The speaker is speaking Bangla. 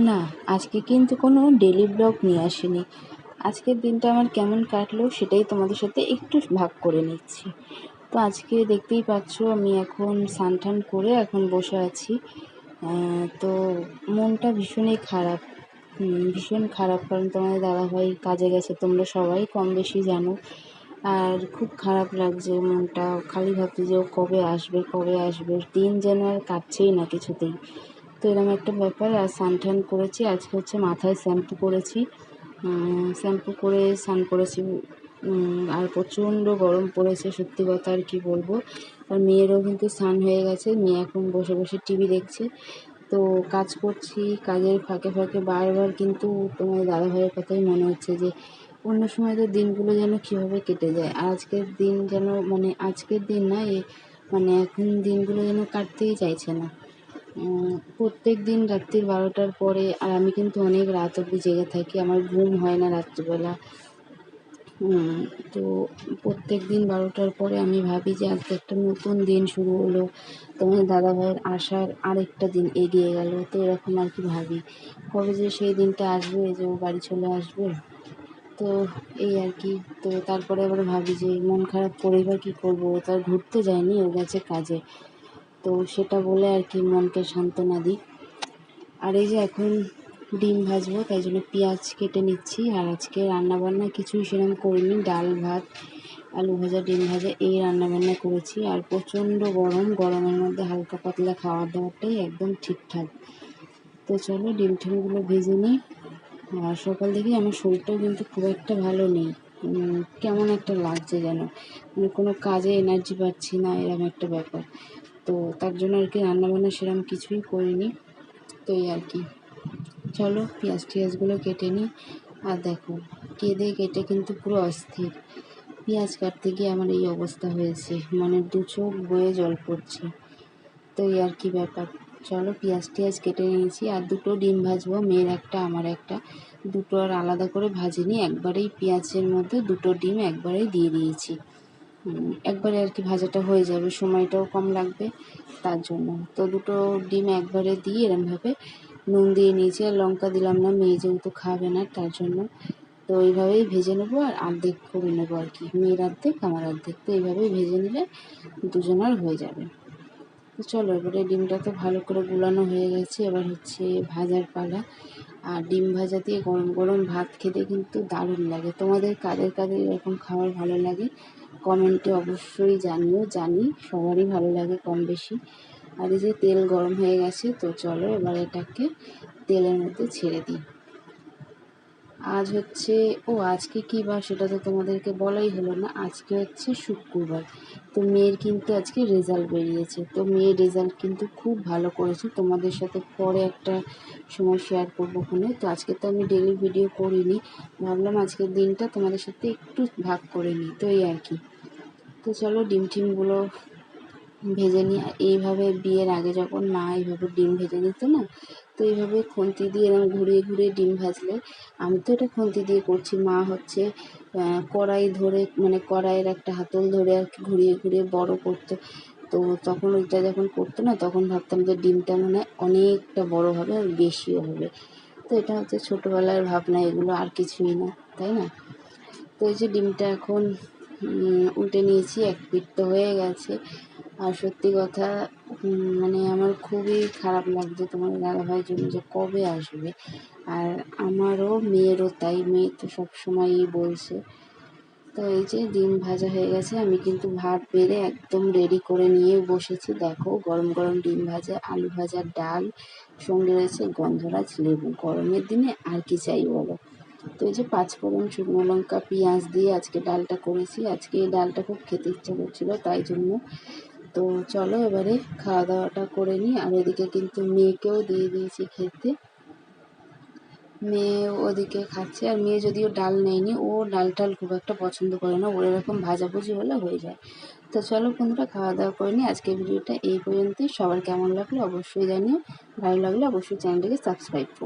না, আজকে কিন্তু কোনো ডেলি ব্লগ নিয়ে আসিনি। আজকের দিনটা আমার কেমন কাটলো সেটাই তোমাদের সাথে একটু ভাগ করে নিচ্ছি। তো আজকে দেখতেই পাচ্ছ আমি এখন স্নান করে এখন বসে আছি। তো মনটা ভীষণই খারাপ। ভীষণ খারাপ কারণ তোমাদের দাদাভাই কাজে গেছে, তোমরা সবাই কম বেশি জানো। আর খুব খারাপ লাগছে মনটা। খালি ভাবছি যে ও কবে আসবে কবে আসবে? দিন যেন আর কাটছেই না কিছুতেই। এরকম একটা ব্যাপার। আর স্নান টান করেছি। আজকে হচ্ছে মাথায় শ্যাম্পু করেছি। শ্যাম্পু করে স্নান করেছি। আর প্রচণ্ড গরম পড়েছে, সত্যি কথা আর কি বলব। আর মেয়েরও কিন্তু স্নান হয়ে গেছে। মেয়ে এখন বসে বসে টিভি দেখছে। তো কাজ করছি। কাজের ফাঁকে ফাঁকে বারবার কিন্তু তোমার দাদাভাইয়ের কথাই মনে হচ্ছে যে, অন্য সময় তো দিনগুলো যেন কীভাবে কেটে যায়। আজকের দিন যেন মানে আজকের দিন না মানে এখন দিনগুলো যেন কাটতেই চাইছে না। প্রত্যেক দিন রাত্রির বারোটার পরে, আর আমি কিন্তু অনেক রাত অবধি জেগে থাকি, আমার ঘুম হয় না রাত্রিবেলা। তো প্রত্যেক দিন বারোটার পরে আমি ভাবি যে আজকে একটা নতুন দিন শুরু হলো তোমার দাদাভাইয়ের আসার আরেকটা দিন এগিয়ে গেল, তো এরকম আর কি ভাবি। কবে যে সেই দিনটা আসবে যে ও বাড়ি চলে আসবে, তো এই আর কি। তো তারপরে আবার ভাবি যে মন খারাপ করেই বা কী করব, ও তো আর ঘুরতে যায়নি, ও গেছে কাজে। তো সেটা বলে আর কি মনকে সান্ত্বনা দিই। আর এই যে এখন ডিম ভাজবো, তাই জন্য পেঁয়াজ কেটে নিচ্ছি। আর আজকে রান্নাবান্না কিছুই সেরকম করিনি। ডাল, ভাত, আলু ভাজা, ডিম ভাজা, এই রান্নাবান্না করেছি। আর প্রচণ্ড গরম, গরমের মধ্যে হালকা পাতলা খাওয়ার দাওয়াটাই একদম ঠিকঠাক। তো চলো ডিম টিমগুলো ভেজে নিই। আর সকাল থেকেই আমার শরীরটাও কিন্তু খুব একটা ভালো নেই। কেমন একটা লাগছে যেন। মানে কোনো কাজে এনার্জি পাচ্ছি না এরকম একটা ব্যাপার। তো তার জন্য আর কি রান্নাবান্না সেরকম কিছুই করিনি। তো এই আর কি। চলো পেঁয়াজ টিয়াজগুলো কেটে নিই। আর দেখো, কেঁদে কেটে কিন্তু পুরো অস্থির। পেঁয়াজ কাটতে গিয়ে আমার এই অবস্থা হয়েছে। মানে দু চোখ বয়ে জল পড়ছে। তো এই আর কি ব্যাপার। চলো পেঁয়াজ টিয়াজ কেটে নিয়েছি। আর দুটো ডিম ভাজবো, মেয়ের একটা, আমার একটা। দুটো আর আলাদা করে ভাজিনি। একবারেই পেঁয়াজের মধ্যে দুটো ডিম একবারেই দিয়ে দিয়েছি। একবারে আর কি ভাজাটা হয়ে যাবে, সময়টাও কম লাগবে তার জন্য। তো দুটো ডিম একবারে দিয়ে এরমভাবে নুন দিয়ে নিয়েছি, আর লঙ্কা দিলাম না, মেয়ে যেহেতু খাবে না তার জন্য। তো এইভাবেই ভেজে নেব আর অর্ধেক করে নেব আর কি। মেয়ের অর্ধেক, আমার অর্ধেক, তো এইভাবেই ভেজে নিলে দুজনার হয়ে যাবে। তো চলো, এবারে ডিমটা তো ভালো করে গুলানো হয়ে গেছে, এবার হচ্ছে ভাজার পালা। আর ডিম ভাজা দিয়ে গরম গরম ভাত খেতে কিন্তু দারুণ লাগে। তোমাদের কাদের কাদের এরকম খাবার ভালো লাগে? কমেন্টে অবশ্যই জানিও, জানি, সবারই ভালো লাগে কম বেশি। আর এই যে তেল গরম হয়ে গেছে, তো চলো এবার এটাকে তেলের মধ্যে ছেড়ে দিই। আজ হচ্ছে, ও আজকে কী বার সেটা তো তোমাদেরকে বলাই হলো না, আজকে হচ্ছে শুক্রবার। তো মেয়ের কিন্তু আজকে রেজাল্ট বেরিয়েছে। তো মেয়ের রেজাল্ট কিন্তু খুব ভালো করেছে। তোমাদের সাথে পরে একটা সময় শেয়ার করব ফোনে। তো আজকে তো আমি ডেলি ভিডিও করিনি, ভাবলাম আজকের দিনটা তোমাদের সাথে একটু ভাগ করে নিই। তো এই আর কি। তো চলো ডিম টিমগুলো ভেজে নিই। এইভাবে বিয়ের আগে যখন মা এইভাবে ডিম ভেজে নিত না তো এইভাবে খুন্তি দিয়ে এরকম ঘুরিয়ে ঘুরিয়ে ডিম ভাজলে, আমি তো এটা খুন্তি দিয়ে করছি, মা হচ্ছে কড়াই ধরে মানে কড়াইয়ের একটা হাতল ধরে আর কি ঘুরিয়ে ঘুরিয়ে বড় করতো। তো তখন ওইটা যখন করতো না, তখন ভাবতাম যে ডিমটা মানে অনেকটা বড় হবে আর বেশিও হবে। তো এটা হচ্ছে ছোটোবেলার ভাবনা, এগুলো আর কিছুই না, তাই না? তো এই যে ডিমটা এখন উল্টে নিয়েছি, এক পিঠ তো হয়ে গেছে। আর সত্যি কথা মানে আমার খুবই খারাপ লাগছে তোমার দাদাভাইয়ের জন্য যে কবে আসবে। আর আমারও মেয়েরও তাই, মেয়ে তো সবসময়ই বলছে। তো এই যে ডিম ভাজা হয়ে গেছে, আমি কিন্তু ভাত বেড়ে একদম রেডি করে নিয়ে বসেছি। দেখো, গরম গরম ডিম ভাজা, আলু ভাজা, ডাল, সঙ্গে রয়েছে গন্ধরাজ লেবু। গরমের দিনে আর কি চাই বলো? তো এই যে পাঁচফোড়ন শুকনো লঙ্কা, পেঁয়াজ দিয়ে আজকে ডালটা করেছি। আজকে এই ডালটা খুব খেতে ইচ্ছা করছিল, তাই জন্য তো চলো এবারে খাওয়া দাওয়াটা করে নিই। আর এদিকে কিন্তু মেয়েকেও দিয়ে দিয়েছি খেতে। মেয়ে ওদিকে খাচ্ছে। আর মেয়ে যদিও ডাল নেয়নি, ও ডাল টাল খুব একটা পছন্দ করে না। ওর এরকম ভাজাভুজি হলে হয়ে যায়। তো চলো বন্ধুরা খাওয়া দাওয়া করে নিই। আজকের ভিডিওটা এই পর্যন্তই। সবার কেমন লাগল অবশ্যই জানিও। ভালো লাগলে অবশ্যই চ্যানেলটাকে সাবস্ক্রাইব করো।